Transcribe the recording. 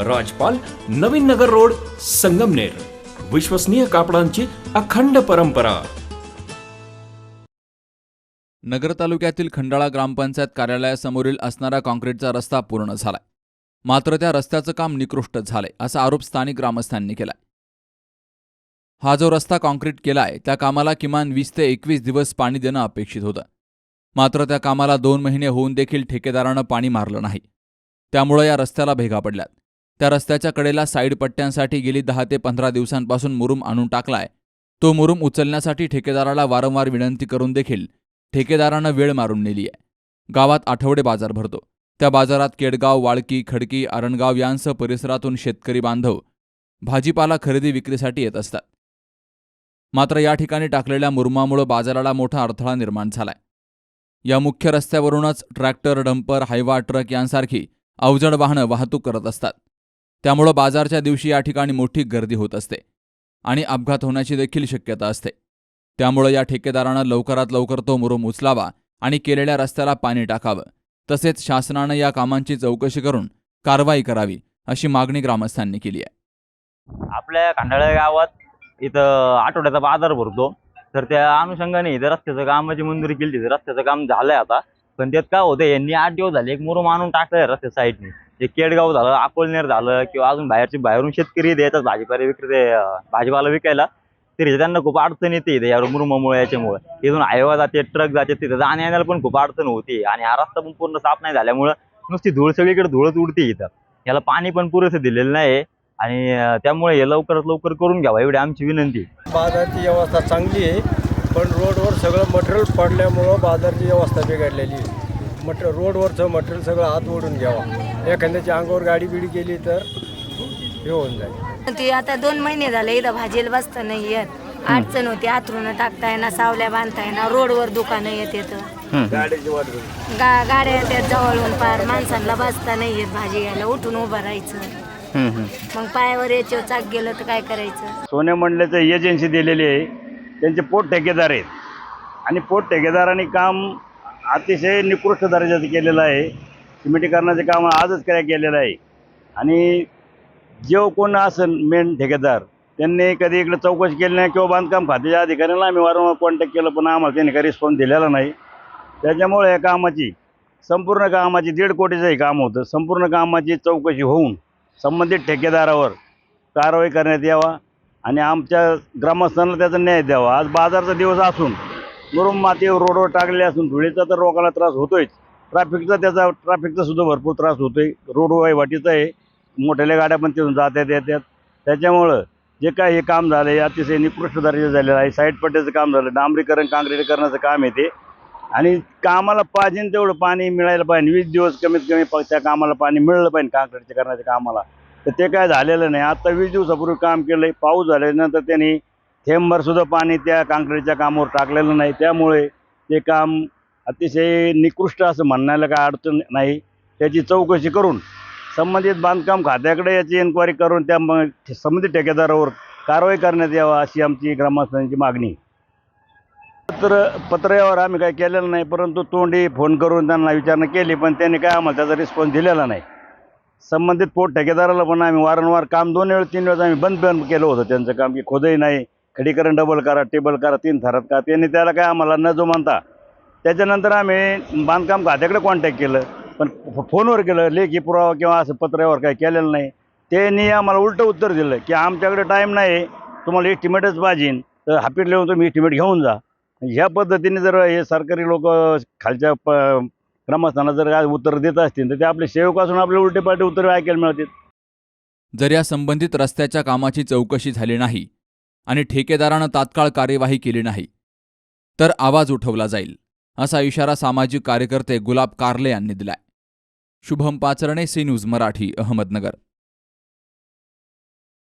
राजपाल Navin Nagar road Sangamner. विश्वसनीय कापडांची अखंड परंपरा. नगर तालुक्यातील खंडाळा ग्रामपंचायत कार्यालयासमोरील असणारा काँक्रीटचा रस्ता पूर्ण झालाय. मात्र त्या रस्त्याचं काम निकृष्ट झालंय असा आरोप स्थानिक ग्रामस्थांनी केलाय. हा जो रस्ता काँक्रीट केलाय त्या कामाला किमान वीस ते एकवीस दिवस पाणी देणं अपेक्षित होतं. मात्र त्या कामाला दोन महिने होऊन देखील ठेकेदारानं पाणी मारलं नाही. त्यामुळं या रस्त्याला भेगा पडल्यात. त्या रस्त्याच्या कडेला साईड पट्ट्यांसाठी गेली दहा ते पंधरा दिवसांपासून मुरुम आणून टाकलाय. तो मुरुम उचलण्यासाठी ठेकेदाराला वारंवार विनंती करून देखील ठेकेदारानं वेळ मारून नेली आहे गावात आठवडे बाजार भरतो. त्या बाजारात केडगाव वाळकी खडकी आरणगाव यांसह परिसरातून शेतकरी बांधव भाजीपाला खरेदी विक्रीसाठी येत असतात. मात्र या ठिकाणी टाकलेल्या मुरुमामुळं बाजाराला मोठा अडथळा निर्माण झालाय. या मुख्य रस्त्यावरूनच ट्रॅक्टर डंपर हायवा ट्रक यांसारखी अवजड वाहनं वाहतूक करत असतात. त्यामुळं बाजारच्या दिवशी या ठिकाणी मोठी गर्दी होत असते आणि अपघात होण्याची देखील शक्यता असते. त्यामुळं या ठेकेदारानं लवकरात लवकर तो मुरुम उचलावा आणि केलेल्या रस्त्याला पाणी टाकावं. तसेच शासनानं या कामांची चौकशी करून कारवाई करावी अशी मागणी ग्रामस्थांनी केली आहे. आपल्या खांडाळ्या गावात इथं आठवड्याचा बाजार भरतो. तर त्या अनुषंगाने इथं रस्त्याचं कामाची मंजुरी केली रस्त्याचं काम झालंय आता. पण त्यात काय होतं यांनी आठ दिवस झाले एक मुरुम आणून टाकलंय रस्त्या साईडने. ते केडगाव झालं अकोलनेर झालं किंवा अजून बाहेरचे बाहेरून शेतकरी येतात भाजीपाला विक्रेते भाजीपाला विकायला. तरी त्यांना खूप अडचण येते इथे या मुरुमामुळे याच्यामुळे. इथून हायवा जाते ट्रक जाते तिथं जाण्या येण्याला पण खूप अडचण होती. आणि हा रस्ता पण पूर्ण साफ नाही झाल्यामुळं नुसती धूळ सगळीकडे धुळच उडते इथं. याला पाणी पण पुरेसं दिलेलं नाही. आणि त्यामुळे हे लवकरात लवकर करून घ्यावा एवढी आमची विनंती बाजाराची व्यवस्था चांगली आहे. पण रोडवर सगळं मटेरियल पडल्यामुळं बाजारची व्यवस्था बिघडलेली आहे. मटेरियल रोडवरचं मटेरियल सगळं हात ओढून घ्यावा. एखाद्याच्या अंगावर गाडी बिडी गेली तर हे होऊन जाईल. ती आता दोन महिने झाले इथं भाजीला बसता नाही येत. अडचण होती आथरून टाकता येणार सावल्या बांधता येणार रोडवर दुकानं येत येतं. गाडीची वाट बघ. गा गाड्या येतात जवळून पार माणसांना बसता नाही येत भाजी घ्यायला उठून उभं राहायचं. मग पायावर याच्यावर चाक गेलं तर काय करायचं? सोने मंडळाचं एजन्सी दिलेली आहे. त्यांचे पोट ठेकेदार आहेत. आणि पोट ठेकेदारांनी काम अतिशय निकृष्ट दर्जाचं केलेलं आहे. सिमेंटीकरणाचे काम आजच काय केलेलं आहे. आणि जो कोण असेल मेन ठेकेदार त्यांनी कधी इकडे चौकशी केली नाही किंवा बांधकाम खात्याच्या अधिकाऱ्यांना आम्ही वारंवार कॉन्टॅक्ट केलं पण आम्हाला त्यांनी काही रिस्पॉन्स दिलेला नाही. त्याच्यामुळे या कामाची संपूर्ण कामाची दीड कोटीचंही काम होतं. संपूर्ण कामाची चौकशी होऊन संबंधित ठेकेदारावर कारवाई करण्यात यावा. आणि आमच्या ग्रामस्थांना त्याचा न्याय द्यावा. आज बाजारचा दिवस असून मुरुम माती रोडवर टाकले असून धुळीचा तर लोकांना त्रास होतोयच. ट्रॅफिकचा त्याचा ट्रॅफिकचा सुद्धा भरपूर त्रास होतोय. रोड वाईवाटीचा आहे. मोठ्याल्या गाड्या पण तिथून जातात येतात. त्याच्यामुळं जे काय हे काम झालं आहे अतिशय निकृष्ट दर्जा झालेलं आहे. साईड पट्ट्याचं काम झालं डांबरीकरण काँक्रीटीकरणाचं काम आहे ते. आणि कामाला पाहिजे तेवढं पाणी मिळायला पाहिजे. वीस दिवस कमीत कमी त्या कामाला पाणी मिळलं पाहिजे काँक्रीटच्या करण्याच्या कामाला. तर ते काय झालेलं नाही. आता वीस दिवसापूर्वी काम केलं आहे पाऊस झाल्यानंतर त्यांनी थेंबभरसुद्धा पाणी त्या काँक्रीटच्या कामावर टाकलेलं नाही. त्यामुळे ते काम अतिशय निकृष्ट असं म्हणण्याला काय अडचण नाही. त्याची चौकशी करून संबंधित बांधकाम खात्याकडे याची एन्क्वायरी करून त्या मग संबंधित ठेकेदारावर कारवाई करण्यात यावा अशी आमची ग्रामस्थांची मागणी. पत्र तर पत्र्यावर आम्ही काय केलेलं नाही परंतु तोंडी फोन करून त्यांना विचारणा केली पण त्यांनी काय आम्हाला त्याचा रिस्पॉन्स दिलेला नाही. संबंधित पोट ठेकेदाराला पण आम्ही वारंवार काम दोन वेळ तीन वेळेस आम्ही बंद बंद केलं होतं त्यांचं काम की खोदही नाही खडीकरण डबल करा टेबल करा तीन थरात का त्यांनी त्याला काय आम्हाला न जो म्हणता त्याच्यानंतर आम्ही बांधकाम खात्याकडे कॉन्टॅक्ट केलं. पण फोनवर केलं लेखी पुरावा किंवा असं पत्रावर काही केलेलं नाही. त्यांनी आम्हाला उलटं उत्तर दिलं की आमच्याकडे टाईम नाही तुम्हाला एस्टिमेटच पाहिजेन तर हापीट लिहून तुम्ही एस्टिमेट घेऊन जा. ह्या पद्धतीने जर हे सरकारी लोक खालच्या प ग्रामस्थांना जर काय उत्तर देत असतील तर ते आपले सेवक असून आपले उलटे पालटे उत्तर ऐकायला मिळतील. जर या संबंधित रस्त्याच्या कामाची चौकशी झाली नाही आणि ठेकेदारानं तात्काळ कार्यवाही केली नाही तर आवाज उठवला जाईल असा इशारा सामाजिक कार्यकर्ते गुलाब कारले यांनी दिलाय. Shubham Pacharne C news Marathi Ahmednagar.